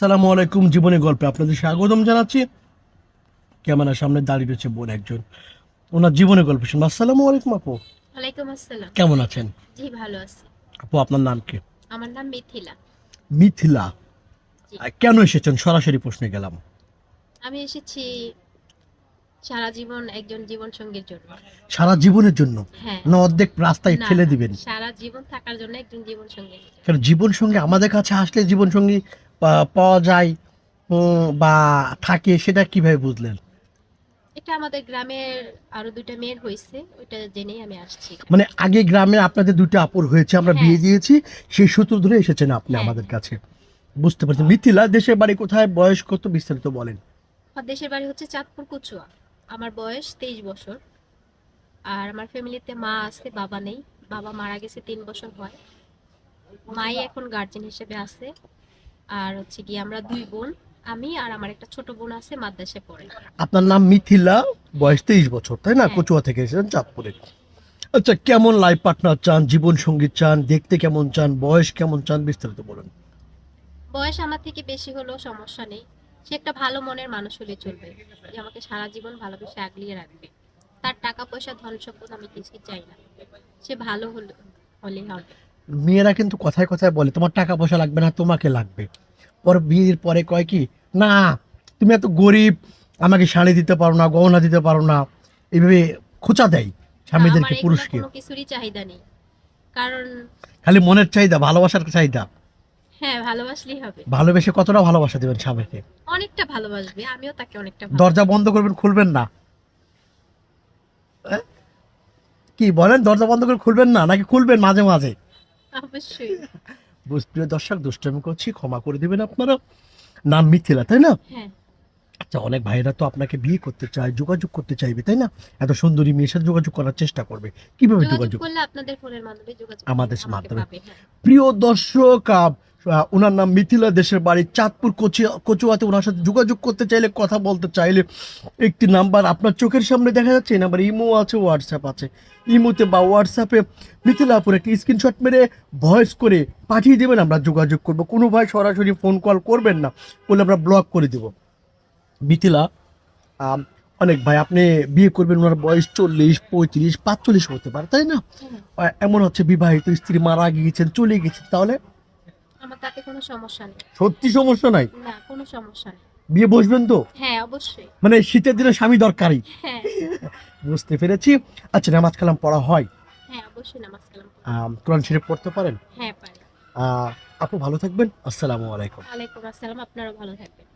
সালামু আলাইকুম জীবনে গল্পে আপনাদের স্বাগতম জানাচ্ছি। ক্যামেরার সামনে দাঁড়িয়ে রয়েছে বোন একজন। ওনার জীবনে গল্প শুনব। আসসালামু আলাইকুম আপু। ওয়ালাইকুম আসসালাম। কেমন আছেন? জি ভালো আছি। আপু আপনার নাম কি? আমার নাম মিথিলা। মিথিলা। কেন এসেছেন? সরাসরি প্রশ্নে গেলাম। আমি এসেছি সারা জীবন একজন জীবন সঙ্গীর জন্য। সারা জীবনের জন্য? হ্যাঁ। না অর্ধেক রাস্তায় ফেলে দিবেন। সারা জীবন থাকার জন্য একজন জীবন সঙ্গী কারণ জীবন সঙ্গী আমাদের কাছে আসলে জীবন সঙ্গী পাওয়া যায় বা থাকে সেটা কীভাবে বুঝলেন? এটা আমাদের গ্রামের আরও দুইটা মেয়ের হয়েছে ওইটা জেনেই আমি আসছি। মানে আগে গ্রামে আপনাদের দুটো আপুর হয়েছে আমরা হ্যাঁ। বিয়ে দিয়েছি সেই সূত্র ধরে এসেছেন আপনি হ্যাঁ। আমাদের কাছে। বুঝতে পারছেন মিথিলা দেশের বাড়ি কোথায়? বয়স কত? বিস্তারিত বলেন। আমার দেশের বাড়ি হচ্ছে চাঁদপুর কুচুয়া। আমার বয়স তেইশ বছর। আর আমার ফ্যামিলিতে মা আছে বাবা নেই। বাবা মারা গেছে তিন বছর হয়। মাই এখন গার্জেন হিসেবে আছে। আর হচ্ছে কি আমরা দুই বোন আমি আর আমার একটা ছোট বোন আছে মাদ্রাসায় পড়ে। আপনার নাম মিথিলা বয়স তেইশ বছর তাই না? হ্যাঁ। কচুয়া থেকে এসেছেন চাঁদপুরে। আচ্ছা কেমন লাইফ পার্টনার চান? জীবন সংগীত চান? দেখতে কেমন চান? বয়স কেমন চান? বিস্তারিত বলুন। বয়স আমার থেকে বেশি হলেও সমস্যা নেই। সে একটা ভালো মনের মানুষ হলে চলবে। যে আমাকে সারা জীবন ভালোবেসে আগলিয়ে রাখবে। তার টাকা পয়সা ধন সম্পদ আমি কিছুই চাই না। সে ভালো হলে হলেই হবে। মেয়েরা কিন্তু কথায় কথায় বলে তোমার টাকা পয়সা লাগবে না তোমাকে লাগবে। পর বিয়ের পরে কয় কি না তুমি এত গরিব আমাকে শাড়ি দিতে পারো না গহনা দিতে পারো না। এইভাবে খোঁচা দেয় স্বামীদেরকে পুরুষকে। কোনো কিছুরই চাহিদা নেই। কারণ খালি মনের চাহিদা ভালোবাসার চাহিদা। হ্যাঁ ভালোবাসলেই হবে। ভালোবেসে কতটা ভালোবাসা দেবেন স্বামীকে? অনেকটা ভালোবাসবে আমিও তাকে অনেকটা দরজা বন্ধ করবেন খুলবেন না? কি বলেন দরজা বন্ধ করে খুলবেন না? নাকি খুলবেন মাঝে মাঝে? অবশ্যই। প্রিয় দর্শক দুষ্টামি করছি ক্ষমা করে দিবেন আপনারা। নাম মিথিলা তাই না? হ্যাঁ। আচ্ছা অনেক ভাইরা তো আপনাকে বিয়ে করতে চায় যোগাযোগ করতে চাইবে তাই না? এত সুন্দরী মেয়ের সাথে যোগাযোগ করার চেষ্টা করবে। কীভাবে যোগাযোগ করলে আপনাদের ফোনের মাধ্যমে যোগাযোগ আমাদের মাধ্যমে। হ্যাঁ। প্রিয় দর্শক ওনার নাম মিথিলা দেশের বাড়ি চাঁদপুর কচুয়া কচুয়াতে ওনার সাথে যোগাযোগ করতে চাইলে কথা বলতে চাইলে একটি নাম্বার আপনার চোখের সামনে দেখা যাচ্ছে এই নাম্বার ইমো আছে হোয়াটসঅ্যাপ আছে। ইমোতে বা হোয়াটসঅ্যাপে মিথিলা আপুর একটি স্ক্রিনশট মেরে ভয়েস করে পাঠিয়ে দেবেন আমরা যোগাযোগ করব। কোনো ভাই সরাসরি ফোন কল করবেন না বলে আমরা ব্লক করে দেব। মিথিলা অনেক ভাই আপনি বিয়ে করবেন ওনার বয়স চল্লিশ পঁয়ত্রিশ পাঁচচল্লিশ হতে পারে তাই না। এমন হচ্ছে বিবাহিত স্ত্রী মারা গিয়েছেন চলে গেছেন তাহলে আমার তাতে কোনো সমস্যা নেই। সত্যি সমস্যা নাই? না কোনো সমস্যা নেই। বিয়ে বসবেন তো? হ্যাঁ অবশ্যই। মানে শীতের দিনে স্বামী দরকারি হ্যাঁ। বুঝতে পেরেছি। আচ্ছা নামাজ কালাম পড়া হয়? হ্যাঁ অবশ্যই নামাজ কালাম কোরআন শরীফ পড়তে পারেন? হ্যাঁ পারি। আপু ভালো থাকবেন। আসসালামু আলাইকুম। ওয়ালাইকুম আসসালাম আপনারা ভালো থাকবেন।